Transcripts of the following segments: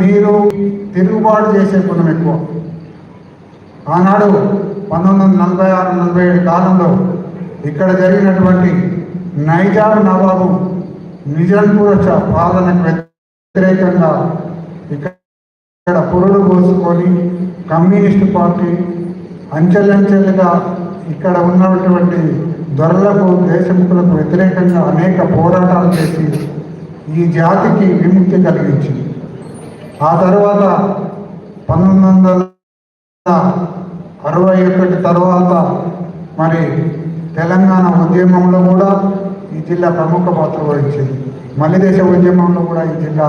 మీరు తిరుగుబాటు చేసే గుణం ఎక్కువ. ఆనాడు పంతొమ్మిది వందల నలభై ఆరు నలభై ఏడు కాలంలో ఇక్కడ జరిగినటువంటి నైజాం నవాబు నిజాంపూర్ పాలనకు వ్యతిరేకంగా ఇక్కడ పురుడు పోసుకొని కమ్యూనిస్ట్ పార్టీ అంచెలంచెలుగా ఇక్కడ ఉన్నటువంటి దొరలకు దేశముఖులకు వ్యతిరేకంగా అనేక పోరాటాలు చేసి ఈ జాతికి విముక్తి కలిగించింది. ఆ తర్వాత పంతొమ్మిది వందల అరవై ఒకటి తర్వాత మరి తెలంగాణ ఉద్యమంలో కూడా ఈ జిల్లా ప్రముఖ పాత్ర వహించింది. మల్లిదేశ ఉద్యమంలో కూడా ఈ జిల్లా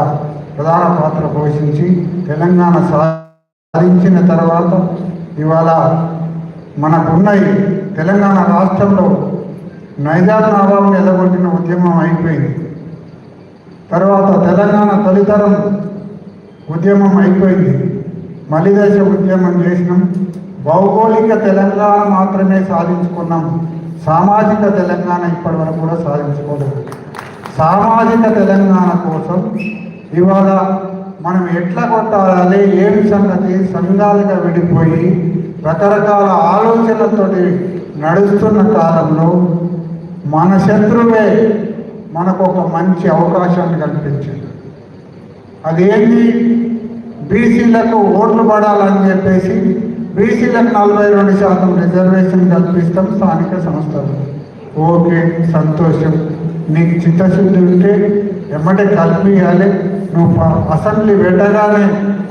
ప్రధాన పాత్ర పోషించి తెలంగాణ సాధించిన తర్వాత ఇవాళ మనకున్నవి తెలంగాణ రాష్ట్రంలో నైజాం నవాబుని ఎలగొట్టిన ఉద్యమం అయిపోయింది. తర్వాత తెలంగాణ తొలితరం ఉద్యమం అయిపోయింది. మలిదశ ఉద్యమం చేసినాం. భౌగోళిక తెలంగాణ మాత్రమే సాధించుకున్నాం. సామాజిక తెలంగాణ ఇప్పటి వరకు కూడా సాధించుకోలేదు. సామాజిక తెలంగాణ కోసం ఇవాళ మనం ఎట్లా కొట్టాలి ఏమి సంగతి సంఘాలుగా విడిపోయి రకరకాల ఆలోచనలతోటి నడుస్తున్న కాలంలో మన శత్రువే మనకు ఒక మంచి అవకాశాన్ని కల్పించింది. అదేంటి బీసీలకు ఓట్లు పడాలని చెప్పేసి బీసీలకు నలభై రెండు శాతం రిజర్వేషన్ కల్పిస్తాం స్థానిక సంస్థలు. ఓకే సంతోషం. నీకు చిత్తశుద్ధి ఉంటే ఎమ్మటే కల్పించాలి నువ్వు అసెంబ్లీ పెట్టగానే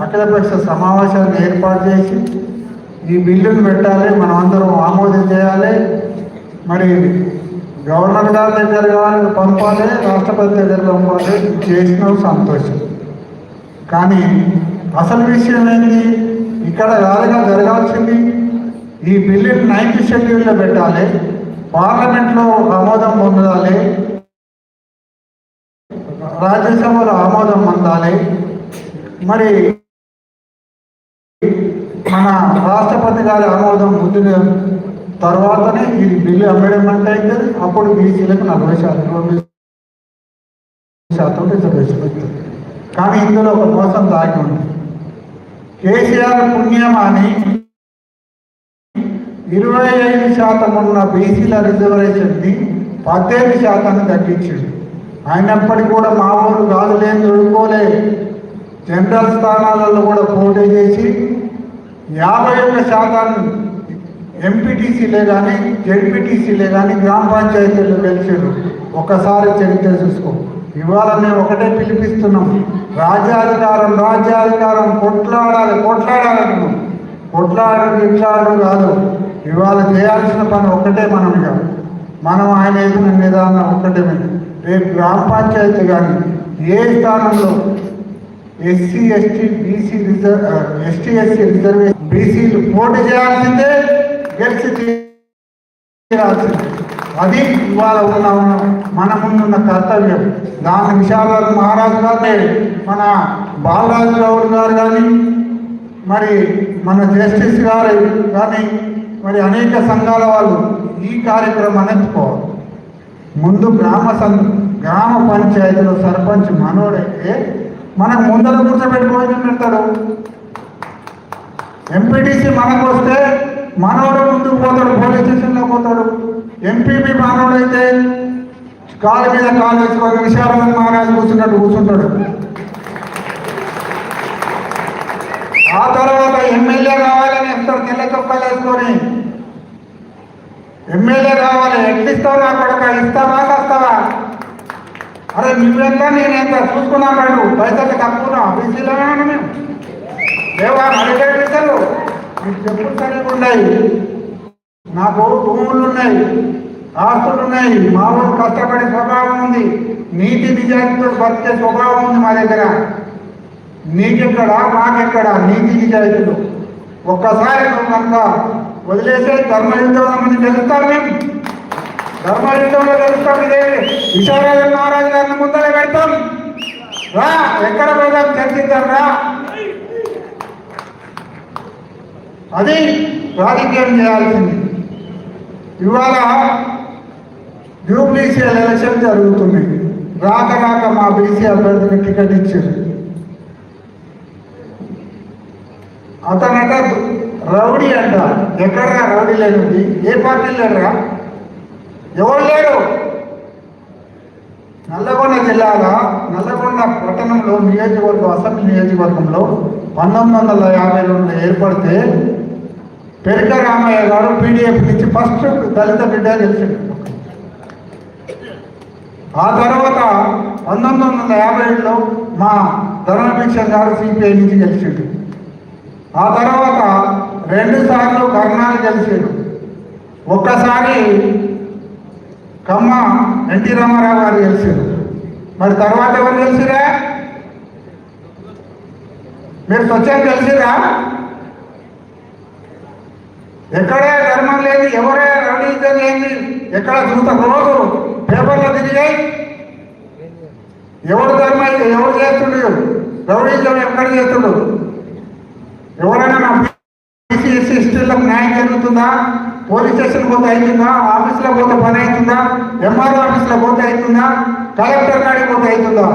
అఖిలపక్ష సమావేశాన్ని ఏర్పాటు చేసి ఈ బిల్లును పెట్టాలి. మనం అందరం ఆమోదం చేయాలి. మరి గవర్నర్ గారి దగ్గర కానీ పంపాలి. రాష్ట్రపతి దగ్గర పంపాలి. చేసినావు సంతోషం. కానీ అసలు విషయం ఏంటి? ఇక్కడ కాదుగా జరగాల్సింది ఈ బిల్లుని నైన్త్ షెడ్యూల్లో పెట్టాలి. పార్లమెంట్లో ఆమోదం పొందాలి. రాజ్యసభలో ఆమోదం పొందాలి. మరి మన రాష్ట్రపతి గారి ఆమోదం పొందిన తర్వాతనే ఈ బిల్లు అమెండ్మెంట్ అవుతుంది అప్పుడు బీసీలకు నలభై శాతం రెండు శాతం రిజర్వేషన్ అవుతుంది కానీ ఇందులో ఒక మోసం దాగి ఉంది. కేసీఆర్ పుణ్యమాని ఇరవై ఐదు శాతం ఉన్న బీసీల రిజర్వేషన్ని పద్దెనిమిది శాతాన్ని తగ్గించింది అయినప్పటికీ కూడా మా ఊరు కాదు లేని జనరల్ స్థానాలలో కూడా పోటీ చేసి యాభై ఒక్క శాతాన్ని ఎంపీటీసీలే కానీ జెడ్పీటీసీలే కానీ గ్రామ పంచాయతీలు గెలిచారు ఒకసారి చరిత్ర చూసుకో. ఇవాళ మేము ఒకటే పిలిపిస్తున్నాం. రాజ్యాధికారం రాజ్యాధికారం కొట్లాడాలి కొట్లాడాలంటున్నాం కొట్లాడడం ఇట్లాడడం కాదు. ఇవాళ చేయాల్సిన పని ఒకటే మనం ఇక. మనం ఆయన వేసిన నిదానం ఒక్కటే రేపు గ్రామ పంచాయతీ కానీ ఏ స్థానంలో SC ST BC reserve ST SC reservation బీసీలు పోటీ చేయాల్సిందే గెలిచి తీరాల్సిందే. అది ఇవాళ ఉన్న మన ముందున్న కర్తవ్యం. దాని విషయాలను మహారాజు గారు మన బాలరాజు గౌడ్ గారు కానీ మరి మన జస్టిస్ గారు కానీ మరి అనేక సంఘాల వాళ్ళు ఈ కార్యక్రమాన్ని ఎత్తుకోవాలి ముందు గ్రామ సం గ్రామ పంచాయతీలో సర్పంచ్ మనోడైతే మనకు ముందర కూర్చోబెట్టుకోవాలని పెడతాడు? ఎంపీటీసీ మనకు వస్తే మనోడు ముందుకు పోతాడు పోలీస్ స్టేషన్లో పోతాడు. ఎంపీపీ మనోడైతే కాలు మీద కాలు వేసుకొని విశాలమైన మహారాజు కూర్చున్నట్టు కూర్చుంటాడు. ఆ తర్వాత ఎమ్మెల్యే కావాలని ఎంత నెల చొక్కాలు ఎమ్మెల్యే కావాలి ఎట్లిస్తావు నా కొడుక? ఇస్తావా వస్తావా అరే నువ్వెంత? నేనెంత? చూసుకున్నా మేడం పైసలు తక్కువ బీసీలో మేము. లేవా? అడిగే పైసలు మీకు చెప్పులు సరిగ్గా ఉన్నాయి నాకు భూములు ఉన్నాయి. ఆస్తులు ఉన్నాయి మా కష్టపడే స్వభావం ఉంది. నీతి నిజాయితీతో బతికే స్వభావం ఉంది మా దగ్గర. నీకెక్కడా? మాకెక్కడ? నీతి నిజాయితీలు. ఒక్కసారి నువ్వు కనుక వదిలేసే ధర్మయుద్ధంలో మంది గెలుస్తారు మేము. ధర్మయుద్ధంలో గెలుస్తాం ఇదే. విశారాజు మహారాజు గారిని ముందరే పెడతాం. రా ఎక్కడ పోదాం? చర్చిద్దాం రా. అది రాజకీయం చేయాల్సింది. ఇవాళ డ్యూప్లీసీఎల్ ఎలక్షన్ జరుగుతుంది. రాక రాక మా బీసీ అభ్యర్థిని టికెట్ ఇచ్చారు. అతనట రౌడీ అంట. ఎక్కడరా రౌడీ లేనుంది? ఏ పార్టీ లేడరా? ఎవరు లేరు నల్లగొండ జిల్లాలో నల్లగొండ పట్టణంలో నియోజకవర్గం అసెంబ్లీ నియోజకవర్గంలో పంతొమ్మిది వందల యాభై రెండులో ఏర్పడితే పెరిక రామయ్య గారు పీడిఎఫ్ నుంచి ఫస్ట్ దళిత బిడ్డ గెలిచిండు. ఆ తర్వాత పంతొమ్మిది వందల యాభై ఏడులో మా ధర్మభిక్ష గారు సిపిఐ నుంచి గెలిచాడు. ఆ తర్వాత రెండు సార్లు కర్ణాలు గెలిచాడు. ఒక్కసారి కమ్మ ఎన్టీ రామారావు గారు గెలిచారు మరి తర్వాత ఎవరు గెలిచిరా మీరు స్వచ్ఛంగా గెలిచిరా ఎక్కడే ధర్మం లేదు ఎవరే రౌడీజం ఏంది ఎక్కడ చూస్తా రోజు పేపర్లో తిరిగాయి ఎవరు ధర్మం ఎవరు చేస్తుండు రౌడీజం ఎక్కడ చేస్తుండు ఎవరైనా నా బీసీ న్యాయం జరుగుతుందా? పోలీస్ స్టేషన్ పోతే అవుతుందా? ఆఫీస్లో పోతే పని అవుతుందా? ఎంఆర్ఓ ఆఫీస్లో పోతే అవుతుందా? కలెక్టర్ కాడికి పోతే అవుతుందా?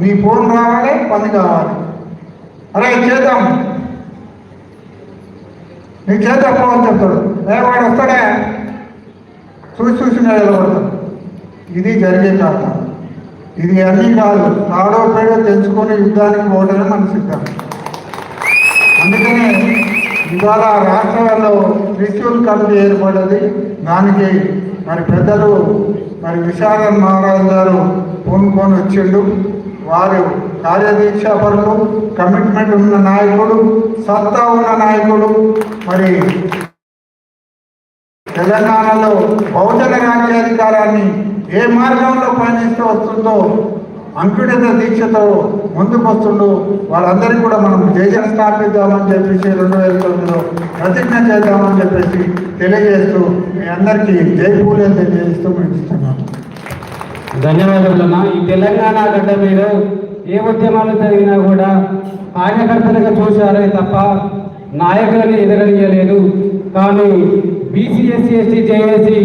నీ ఫోన్ రావాలి పని కావాలి. అరే చేద్దాం. నీ చేద్దాం ఫోన్ చెప్తాడు. ఏ వాడు వస్తాడే? చూసి చూసి నిలబడతాడు ఇది జరిగే కాక ఇది అన్నీ కాదు. తాడో పేడో తెంచుకొని యుద్ధానికి పోవడమే మన సిద్ధం. అందుకనే ఇవాళ రాష్ట్రాల్లో త్రిశూల్ కమిటీ ఏర్పడ్డది దానికి మరి పెద్దలు మరి విశాఖ మహారాజు గారు పూనుకొని వచ్చిండు. వారు కార్యదీక్షాపరులు కమిట్మెంట్ ఉన్న నాయకుడు సత్తా ఉన్న నాయకుడు మరి తెలంగాణలో బహుజన రాజ్యాధికారాన్ని ఏ మార్గంలో పయనిస్తూ వస్తుందో అంకుడిత దీక్షతో ముందుకు వస్తుండు వాళ్ళందరికీ కూడా మనం జయజన స్థాపిద్దామని చెప్పేసి రెండు వేల తొమ్మిదిలో ప్రతిజ్ఞ చేద్దామని చెప్పేసి తెలియజేస్తూ మీ అందరికీ జై పూలే తెలియజేస్తూ ముగిస్తున్నాను ధన్యవాదాలన్నా ఈ తెలంగాణ గడ్డ మీద ఏ ఉద్యమాలు జరిగినా కూడా కార్యకర్తలుగా చూశారే తప్ప నాయకులని ఎదగలియలేదు కానీ బీసీఎస్సీ ఎస్సీ ఎస్టీ జేఏసీ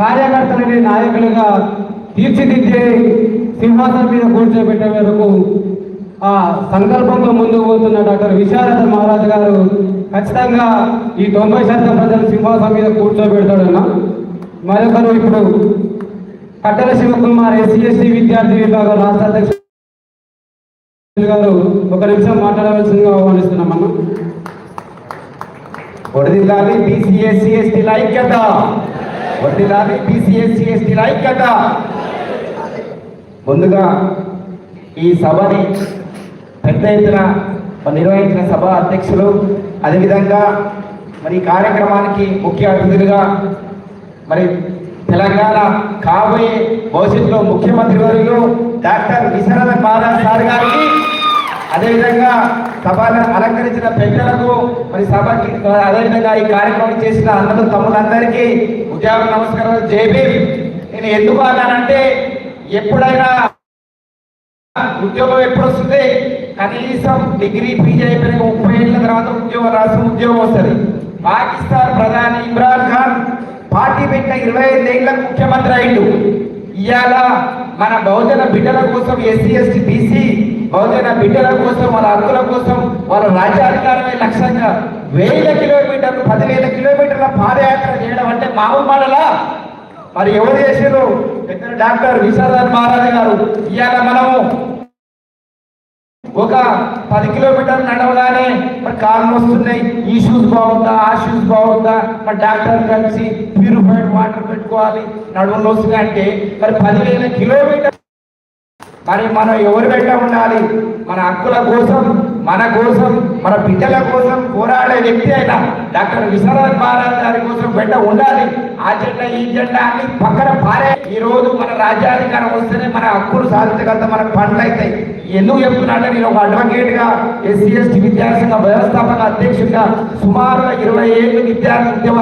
కార్యకర్తలని నాయకులుగా తీర్చిదిద్దే సింహాసనం మీద కూర్చోబెట్టే వరకు ఆ సంకల్పంతో ముందుకు పోతున్న డాక్టర్ విశారద మహారాజ్ గారు ఖచ్చితంగా ఈ తొంభై శాతం ప్రజలు సింహాసనం మీద కూర్చోబెడతాడన్నా. మరొకరు ఇప్పుడు కట్టెల శివకుమార్ ఎస్సీ ఎస్టీ విద్యార్థి విభాగం రాష్ట్ర అధ్యక్షులు గారు ఒక నిమిషం మాట్లాడవలసిందిగా ఆహ్వానిస్తున్నామన్న. వడిదిల్లాలి బీసీఎస్సీ ఎస్టీల ఐక్యత. వడిదిల్లాలి బీసీఎస్సీ ఎస్టీల ఐక్యత. ముందుగా ఈ సభని పెద్ద ఎత్తున నిర్వహించిన సభ అధ్యక్షులు అదేవిధంగా మరి ఈ కార్యక్రమానికి ముఖ్య అతిథులుగా మరి తెలంగాణ కాబోయే భవిష్యత్తులో ముఖ్యమంత్రి వర్యులు డాక్టర్ విశ్వనాథ్ మహారాజ్ సార్ గారికి అదేవిధంగా సభను అలంకరించిన పెద్దలకు మరి సభకి అదేవిధంగా ఈ కార్యక్రమం చేసిన అన్నలు తమ్ములందరికీ ఉద్యోగ నమస్కారం. జేబీ నేను ఎందుకు అన్నానంటే ఎప్పుడైనా ఉద్యోగం ఎప్పుడు వస్తుంది? కనీసం డిగ్రీ పీజీ అయిపోయిన ముప్పై ఏళ్ళ తర్వాత ఉద్యోగం రాష్ట్రం ఉద్యోగం వస్తుంది. పాకిస్తాన్ ప్రధాని ఇమ్రాన్ ఖాన్ పార్టీ పెట్టిన ఇరవై ఐదు ఏళ్ళకు ముఖ్యమంత్రి అయిండు. ఇవాళ మన బహుజన బిడ్డల కోసం ఎస్సీ ఎస్టీ బీసీ బహుజన బిడ్డల కోసం వాళ్ళ హక్కుల కోసం వాళ్ళ రాజ్యాధికారమే లక్ష్యంగా వేల కిలోమీటర్లు పదివేల కిలోమీటర్ల పాదయాత్ర చేయడం అంటే మామూలు మాటలా? మరి ఎవరు చేసారు పెద్ద డాక్టర్ విశారదన్ మహారాజు గారు. ఇవాళ మనము ఒక పది కిలోమీటర్లు నడవగానే మరి కాళ్ళు వస్తున్నాయి ఈ షూస్ బాగుందా? ఆ షూస్ బాగుందా? మరి డాక్టర్ కలిసి ప్యూరిఫైడ్ వాటర్ పెట్టుకోవాలి. నడువులు వస్తున్నాయి అంటే మరి పదివేల కిలోమీటర్ మరి మనం ఎవరు వెంట ఉండాలి? మన హక్కుల కోసం మన కోసం మన బిడ్డల కోసం పోరాడే వ్యక్తి అయినా డాక్టర్ విశ్వనాథ్ మహారాజ్ గారి కోసం వెంట ఉండాలి. ఆ జెండా ఈ జెండా అని పక్కన పారే. ఈ రోజు మన రాజ్యాధికారం వస్తేనే మన హక్కులు సాధించగలుగుతాం మన పనులు అవుతాయి ఎందుకు చెప్తున్నానంటే నేను ఒక అడ్వకేట్గా ఎస్సీ ఎస్టీ విద్యాసంఘ వ్యవస్థాపక అధ్యక్షుడిగా సుమారు ఇరవై ఏళ్ళు విద్యార్థి ఉద్యమ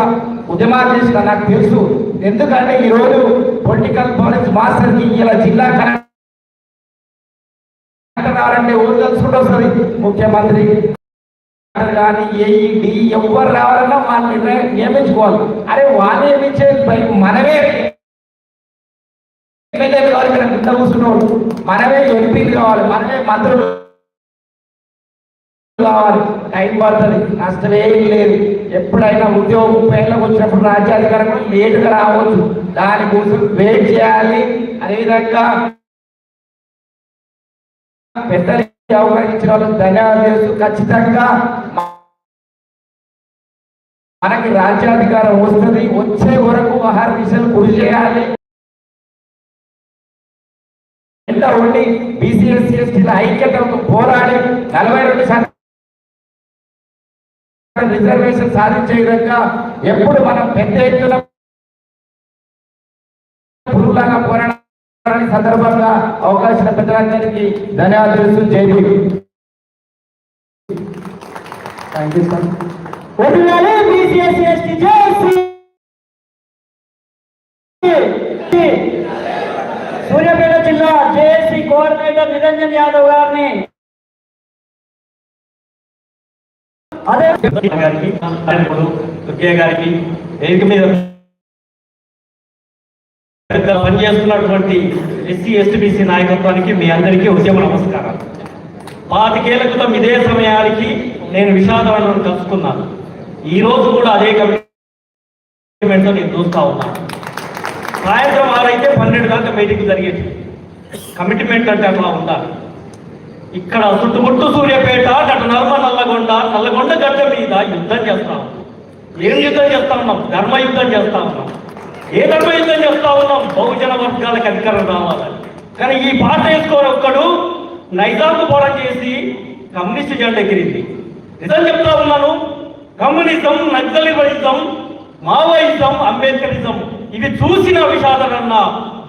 ఉద్యమాలు చేసిన నాకు తెలుసు. ఎందుకంటే ఈ రోజు పొలిటికల్ కాలేజ్ మాస్టర్కి ఇలా జిల్లా కలెక్టర్ రావాలంటే ఊరు తెలుసుకుంటూ వస్తుంది. ముఖ్యమంత్రి కానీ ఏఈడి ఎవరు రావాలన్నా వాళ్ళని నియమించుకోవాలి. అరే వాళ్ళు నియమించే మనమే. ఎమ్మెల్యేలు కావాలి ఇక్కడ కింద కూర్చున్నవాడు మనమే ఎంపీలు కావాలి మనమే మంత్రులు కావాలి. టైం పడుతుంది నష్టమేం లేదు. ఎప్పుడైనా ఉద్యోగం పేర్లకు వచ్చినప్పుడు రాజ్యాధికారం లేటుగా రావచ్చు. దానికోసం వెయిట్ చేయాలి. అదేవిధంగా పెద్దలు అవగాహించిన ఇచ్చిన వాళ్ళకి ధన్యవాదాలు ఖచ్చితంగా మనకి రాజ్యాధికారం వస్తుంది. వచ్చే వరకు ఆహార దిశలు కృషి చేయాలి. ఎంత ఉండి బీసీఎస్సీ ఎస్టీల ఐక్యతతో పోరాడి నలభై రెండు శాతం రిజర్వేషన్ సాధించే విధంగా ఎప్పుడు మనం పెద్ద ఎత్తున పురుగులాగా పోరాడి సందర్భంగా అవకాశం పెద్దలందరికీ ధన్యవాదాలు తెలుసు Jai Bhim. Thank you sir Suryapet జిల్లా జేఏసీ కోఆర్డినేటర్ నిరంజన్ యాదవ్ గారిని అదే గారికి గారికి వేదిక మీద పనిచేస్తున్నటువంటి ఎస్సీ ఎస్టీబీసీ నాయకత్వానికి మీ అందరికీ ఉద్యమ నమస్కారాలు. పాతికేళ్ళ క్రితం ఇదే సమయానికి నేను విషాదవనం కలుసుకున్నాను ఈ రోజు కూడా అదే కమిట్మెంట్తో నేను చూస్తా ఉన్నాను సాయంత్రం ఆరైతే పన్నెండు దాకా మీటింగ్ జరిగేది. కమిట్మెంట్ అంటే అట్లా ఉండాలి. ఇక్కడ చుట్టుముట్టు సూర్యపేట అటు నర్మ నల్లగొండ నల్లగొండ గడ్డ మీద యుద్ధం చేస్తా ఉన్నాం. ఏం యుద్ధం చేస్తా ఉన్నాం? ధర్మ యుద్ధం చేస్తా ఉన్నాం. ఏ ధర్మ చేస్తా ఉన్నాం? బహుజన వర్గాలకు అధికారం రావాలని కానీ ఈ పాట వేసుకోని ఒక్కడు నైజాంకు పోరాటం చేసి కమ్యూనిస్ట్ జెండా ఎగిరింది నిజం చెప్తా ఉన్నాను. కమ్యూనిజం నక్సలిజం మావోయిజం అంబేద్కరిజం ఇవి చూసిన విషాదరన్న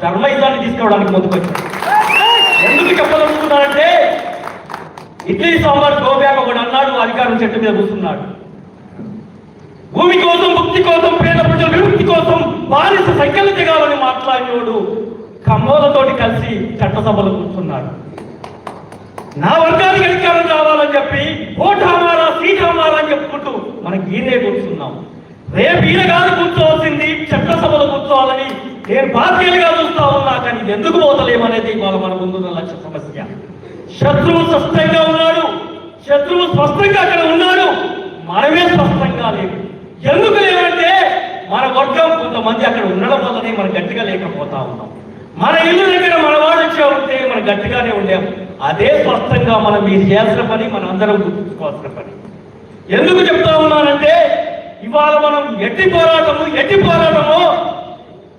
ధర్మయుద్ధాన్ని తీసుకోవడానికి ముందుకొచ్చారు ఎందుకు చెప్పదలుచుకున్నానంటే ఇడ్లీ సాంబార్ గోబ్యాక్ ఒకడు అన్నాడు అధికారం చెట్టు మీద కూర్చున్నాడు. భూమి కోసం ముక్తి కోసం పేద ప్రజల విముక్తి కోసం బానిస సంఖ్యలు దిగాలని మాట్లాడినోడు కమ్మోలతోటి కలిసి చట్టసభలు కూర్చున్నాడు. నా వర్గానికి అధికారం కావాలని చెప్పి ఓటు హమారా సీట్ హమారా అని చెప్పుకుంటూ మనకి ఈయనే కూర్చున్నాం. రేపు ఈయన కాదు కూర్చోవాల్సింది చట్టసభలు కూర్చోవాలని నేను బాధ్యులుగా చూస్తా ఉన్నా కానీ ఇది ఎందుకు పోతలేమనేది ఇవాళ మన ముందున్న లక్ష్య సమస్య. శత్రువు స్పష్టంగా ఉన్నాడు. శత్రువు స్పష్టంగా అక్కడ ఉన్నాడు. మనమే స్పష్టంగా లేదు ఎందుకు వర్గం కొంతమంది అక్కడ ఉండడం వల్లనే మనం గట్టిగా లేకపోతా ఉన్నాం. మన ఇల్లు దగ్గర మన వాడు వచ్చే ఉంటే మనం గట్టిగానే ఉండాం. అదే స్పష్టంగా మనం మీరు చేయాల్సిన పని మనం అందరం గుర్తుంచుకోవాల్సిన పని. ఎందుకు చెప్తా ఉన్నానంటే ఇవాళ మనం ఎట్టి పోరాటము ఎట్టి పోరాటము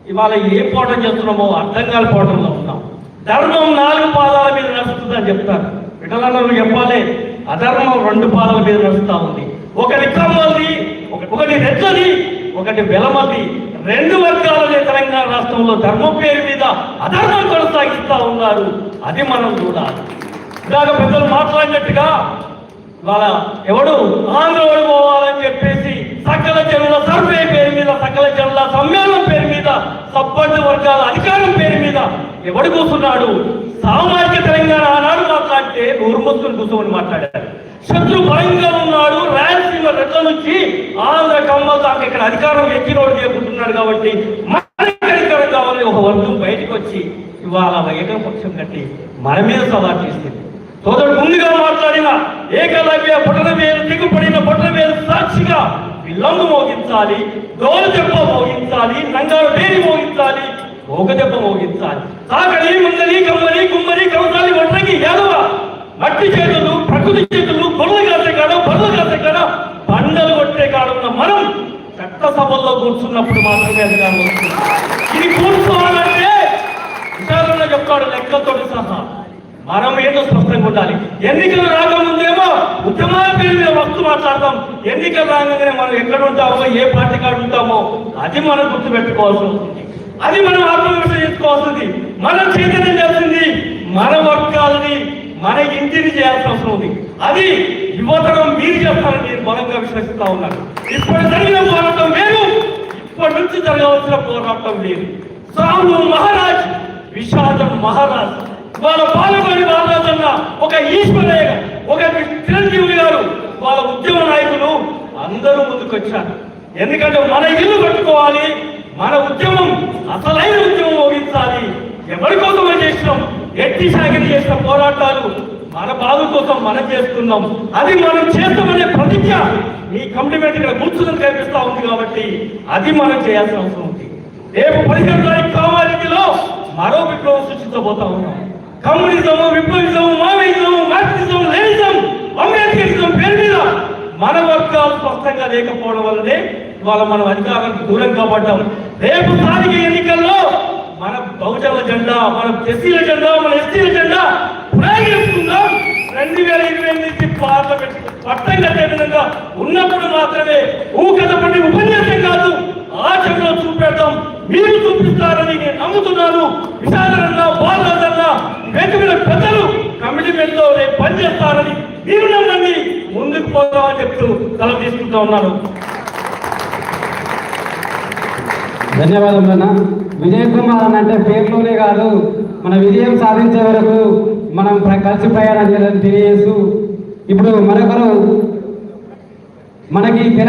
ఇవాళ ఏ పోవటం చేస్తున్నామో అర్థం కాని పోవటంలో ఉన్నాం. ధర్మం నాలుగు పాదాల మీద నడుస్తుందని చెప్తారు. విఠలన్నలు చెప్పాలి. అధర్మం రెండు పాదాల మీద నడుస్తూ ఉంది. ఒకటి కమ్మది ఒకటి రెచ్చది ఒకటి వెలమతి రెండు వర్గాలనే తెలంగాణ రాష్ట్రంలో ధర్మం పేరు మీద అధర్మం కొనసాగిస్తూ ఉన్నారు. అది మనం చూడాలి. ఇలాగ పెద్దలు మాట్లాడినట్టుగా వాళ్ళ ఎవడు ఆంధ్రవాడు పోవాలని చెప్పేసి సకల జనుల సర్వే పేరు మీద సకల జనుల సమ్మేళనం పేరు మీద సబ్బడ్డ వర్గాల అధికారం పేరు మీద ఎవడు కూర్చున్నాడు? సామాజిక తెలంగాణ ఆనాడు మాట్లాడితే నూరు మొత్తం కూర్చొని మాట్లాడారు. శత్రు భయంగా ఉన్నాడు రాయలసీమ రెట్ల నుంచి ఆంధ్ర కమ్మల దాకా ఇక్కడ అధికారం ఎక్కినోడు చేయకుంటున్నాడు కాబట్టి మనకి అధికారం కావాలని ఒక వర్గం బయటకు వచ్చి ఇవాళ ఏకపక్షం కట్టి మన మీద సవాల్ చేసింది. సోదరుడు ముందుగా మాట్లాడిన ఏకలవ్య పట్టణ మీద దిగుపడిన పట్టణ మీద సాక్షిగా విల్లంగు మోగించాలి డోలు దెబ్బ మోగించాలి నంగారు పేరు మోగించాలి ఒక దెబ్బ మోగించాలి. సాగలి ముందలి కమ్మలి కుమ్మలి కవసాలి వంటకి ఏదవ మట్టి చేతులు ప్రకృతి చేతులు గొడవలు కాసే కాడ బొడలు కాసే కాడ బండలు కొట్టే కాడ ఉన్న మనం చట్టసభల్లో కూర్చున్నప్పుడు మాత్రమే అధికారం వస్తుంది. ఇది కూర్చోవాలంటే విచారణ చెప్తాడు లెక్కలతో సహా. మనం ఏదో స్పష్టంగా ఉండాలి. ఎన్నికలు రాకముందేమో ఉద్యమాల పేరు మీద వస్తూ మాట్లాడతాం. ఎన్నికలు రాగానే మనం ఎక్కడ ఉంటామో ఏ పార్టీ కాడ ఉంటామో అది మనం గుర్తుపెట్టుకోవాల్సి ఉంటుంది అది మనం ఆత్మవిమర్శ చేసుకోవాల్సింది. మనం చైతన్యం చేస్తుంది మన వర్గాలని మన ఇంటిని చేయాల్సిన అవసరం ఉంది. అది యువతరం మీరు చేస్తారని నేను బలంగా విశ్వసిస్తా ఉన్నాను. ఇప్పుడు జరిగిన పోరాటం వేరు. ఇప్పటి నుంచి జరగవలసిన పోరాటం లేదు సాము మహారాజ్ విషాదం మహారాజ్. వాళ్ళ పాలకొని మహారాజన్న ఒక ఈశ్వరయ్య ఒక చిరంజీవి గారు వాళ్ళ ఉద్యమ నాయకులు అందరూ ముందుకొచ్చారు. ఎందుకంటే మన ఇల్లు కట్టుకోవాలి మన ఉద్యమం అసలైన ఉద్యమం మోగించాలి. ఎవరి కోసమే చేసినాం? ఎట్టి సాగిరి చేసిన పోరాటాలు మన బాధ కోసం మనం చేస్తున్నాం. అది మనం చేస్తామనే ప్రతిజ్ఞ మీ కమిట్మెంట్ ఇక్కడ కూర్చుని కనిపిస్తా ఉంది కాబట్టి అది మనం చేయాల్సిన అవసరం ఉంది. రేపు పదిహేను తారీఖు కామారెడ్డిలో మరో విప్లవం సృష్టించబోతా ఉన్నాం. కమ్యూనిజం విప్లవిజం మావోయిజం మార్క్సిజం లేనిజం అంబేద్కరిజం పేరు మీద మన వర్గాలు స్పష్టంగా లేకపోవడం వల్లనే ఇవాళ మనం అధికారానికి దూరం పడ్డాం రేపు స్థానిక ఎన్నికల్లో మన బహుజన జెండా మన ఎస్సీల జెండా మన ఎస్టీల జెండా ప్రయోగిస్తున్నాం. రెండు వేల ఇరవై ఎనిమిది పార్లమెంట్ పట్టం కట్టే విధంగా ఉన్నప్పుడు మాత్రమే ఊకదపడి ఉపన్యాసం కాదు ఆచరణలో చూపెడతాం మీరు చూపిస్తారని నేను నమ్ముతున్నాను. విశాలన్న బాలన్న వెంకట పెద్దలు కమిట్మెంట్లో రేపు పనిచేస్తారని మీరు నమ్మండి. ముందుకు పోదామని చెప్తూ తల తీసుకుంటా ఉన్నాను. ధన్యవాదములు విజయ్ కుమార్ అని అంటే పేరులోనే కాదు మన విజయం సాధించే వరకు మనం కలిసి ప్రయాణం చేయాలని తెలియజేస్తూ ఇప్పుడు మరొకరు మనకి